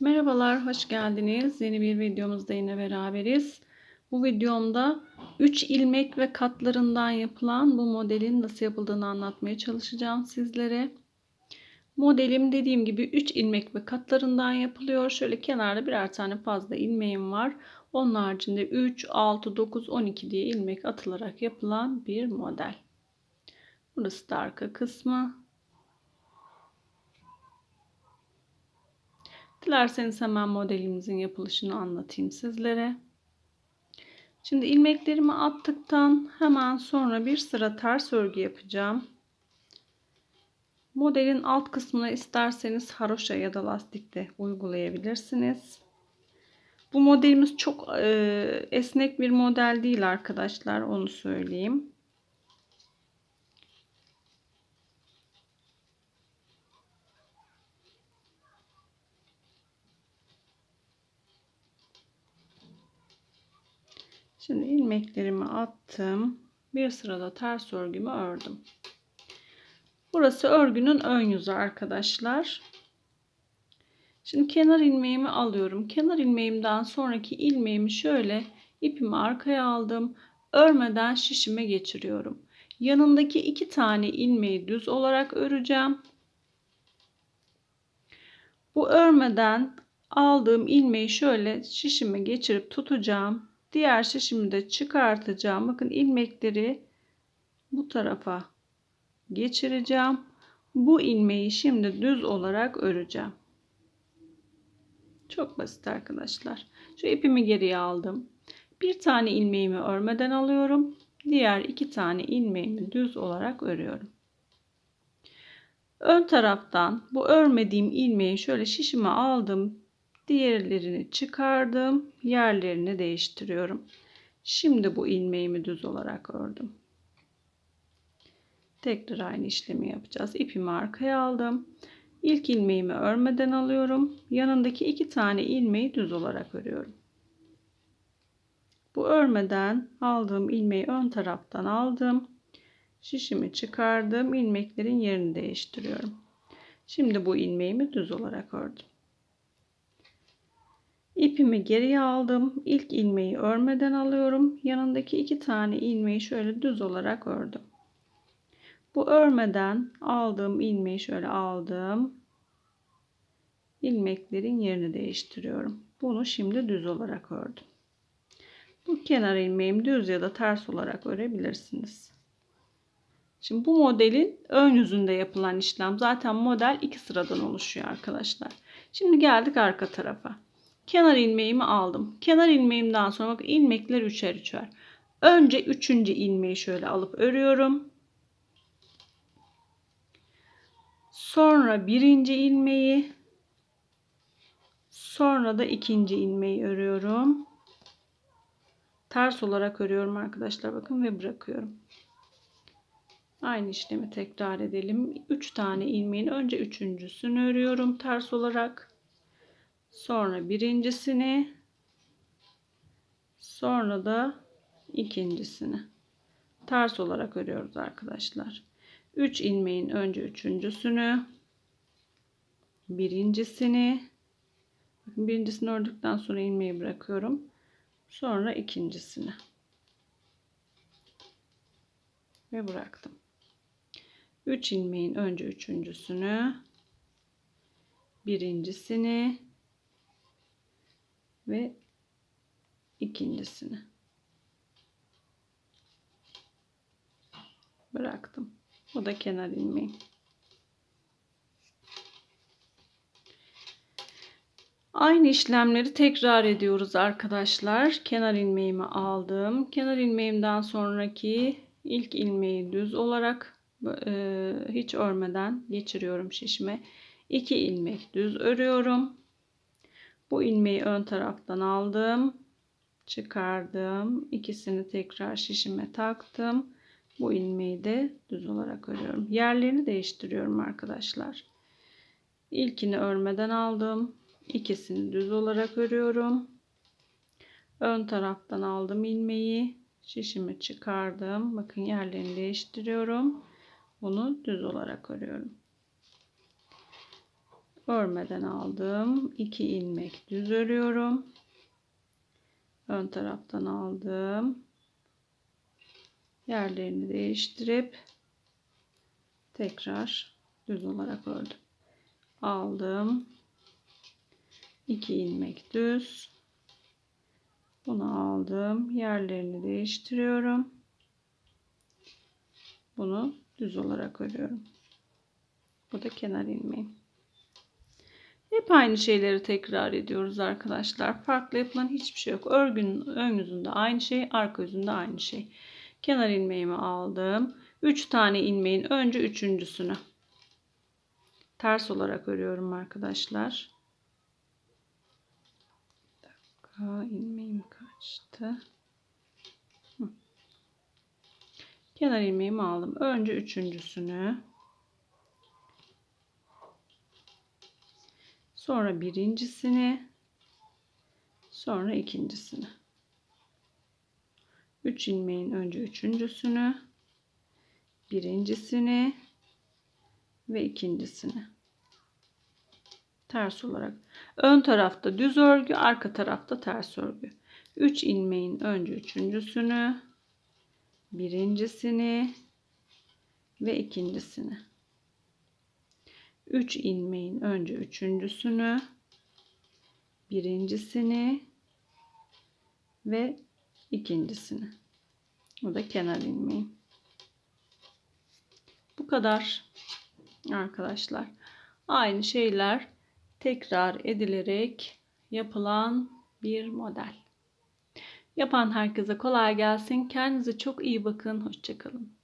Merhabalar, hoş geldiniz. Yeni bir videomuzda yine beraberiz. Bu videomda 3 ilmek ve katlarından yapılan bu modelin nasıl yapıldığını anlatmaya çalışacağım sizlere. Modelim dediğim gibi 3 ilmek ve katlarından yapılıyor. Şöyle kenarda birer tane fazla ilmeğim var. Onun haricinde 3, 6, 9, 12 diye ilmek atılarak yapılan bir model. Burası da arka kısmı. Dilerseniz hemen modelimizin yapılışını anlatayım sizlere. Şimdi ilmeklerimi attıktan hemen sonra bir sıra ters örgü yapacağım. Modelin alt kısmına isterseniz haroşa ya da lastik de uygulayabilirsiniz. Bu modelimiz çok e, esnek bir model değil arkadaşlar onu söyleyeyim. Şimdi ilmeklerimi attım. Bir sırada ters örgümü ördüm. Burası örgünün ön yüzü arkadaşlar. Şimdi kenar ilmeğimi alıyorum. Kenar ilmeğimden sonraki ilmeğimi şöyle ipimi arkaya aldım. Örmeden şişime geçiriyorum. Yanındaki iki tane ilmeği düz olarak öreceğim. Bu örmeden aldığım ilmeği şöyle şişime geçirip tutacağım. Diğer şişimi de çıkartacağım. Bakın ilmekleri bu tarafa geçireceğim. Bu ilmeği şimdi düz olarak öreceğim. Çok basit arkadaşlar. Şu ipimi geriye aldım. Bir tane ilmeğimi örmeden alıyorum. Diğer iki tane ilmeğimi düz olarak örüyorum. Ön taraftan bu örmediğim ilmeği şöyle şişime aldım. Diğerlerini çıkardım. Yerlerini değiştiriyorum. Şimdi bu ilmeğimi düz olarak ördüm. Tekrar aynı işlemi yapacağız. İpimi arkaya aldım. İlk ilmeğimi örmeden alıyorum. Yanındaki iki tane ilmeği düz olarak örüyorum. Bu örmeden aldığım ilmeği ön taraftan aldım. Şişimi çıkardım. ilmeklerin yerini değiştiriyorum. Şimdi bu ilmeğimi düz olarak ördüm. İpimi geriye aldım. İlk ilmeği örmeden alıyorum. Yanındaki iki tane ilmeği şöyle düz olarak ördüm. Bu örmeden aldığım ilmeği şöyle aldım. İlmeklerin yerini değiştiriyorum. Bunu şimdi düz olarak ördüm. Bu kenar ilmeğimi düz ya da ters olarak örebilirsiniz. Şimdi bu modelin ön yüzünde yapılan işlem. Zaten model iki sıradan oluşuyor arkadaşlar. Şimdi geldik arka tarafa. Kenar ilmeğimi aldım. Kenar ilmeğimden sonra bak ilmekler üçer üçer. Önce üçüncü ilmeği şöyle alıp örüyorum. Sonra birinci ilmeği sonra da ikinci ilmeği örüyorum. Ters olarak örüyorum arkadaşlar bakın ve bırakıyorum. Aynı işlemi tekrar edelim. 3 tane ilmeğin önce üçüncüsünü örüyorum ters olarak. Sonra birincisini. Sonra da ikincisini. Ters olarak örüyoruz arkadaşlar. 3 ilmeğin önce üçüncüsünü. Birincisini. birincisini ördükten sonra ilmeği bırakıyorum. Sonra ikincisini. Ve bıraktım. 3 ilmeğin önce üçüncüsünü. Birincisini ve ikincisini bıraktım. Bu da kenar ilmeği. Aynı işlemleri tekrar ediyoruz arkadaşlar. Kenar ilmeğimi aldım. Kenar ilmeğimden sonraki ilk ilmeği düz olarak e, hiç örmeden geçiriyorum şişime. 2 ilmek düz örüyorum. Bu ilmeği ön taraftan aldım. Çıkardım. İkisini tekrar şişime taktım. Bu ilmeği de düz olarak örüyorum. Yerlerini değiştiriyorum arkadaşlar. İlkini örmeden aldım. İkisini düz olarak örüyorum. Ön taraftan aldım ilmeği. Şişimi çıkardım. Bakın yerlerini değiştiriyorum. Bunu düz olarak örüyorum. Örmeden aldım. 2 ilmek düz örüyorum. Ön taraftan aldım. Yerlerini değiştirip tekrar düz olarak ördüm. Aldım. 2 ilmek düz. Bunu aldım. Yerlerini değiştiriyorum. Bunu düz olarak örüyorum. Bu da kenar ilmeğim. Hep aynı şeyleri tekrar ediyoruz arkadaşlar. Farklı yapılan hiçbir şey yok. Örgünün ön yüzünde aynı şey, arka yüzünde aynı şey. Kenar ilmeğimi aldım. 3 tane ilmeğin önce üçüncüsünü ters olarak örüyorum arkadaşlar. Bir dakika ilmeğim kaçtı. Hı. Kenar ilmeğimi aldım. Önce üçüncüsünü Sonra birincisini. Sonra ikincisini. 3 ilmeğin önce üçüncüsünü, birincisini ve ikincisini. Ters olarak. Ön tarafta düz örgü, arka tarafta ters örgü. 3 ilmeğin önce üçüncüsünü, birincisini ve ikincisini. 3 ilmeğin önce üçüncüsünü, birincisini ve ikincisini. Bu da kenar ilmeği. Bu kadar arkadaşlar. Aynı şeyler tekrar edilerek yapılan bir model. Yapan herkese kolay gelsin. Kendinize çok iyi bakın. Hoşçakalın.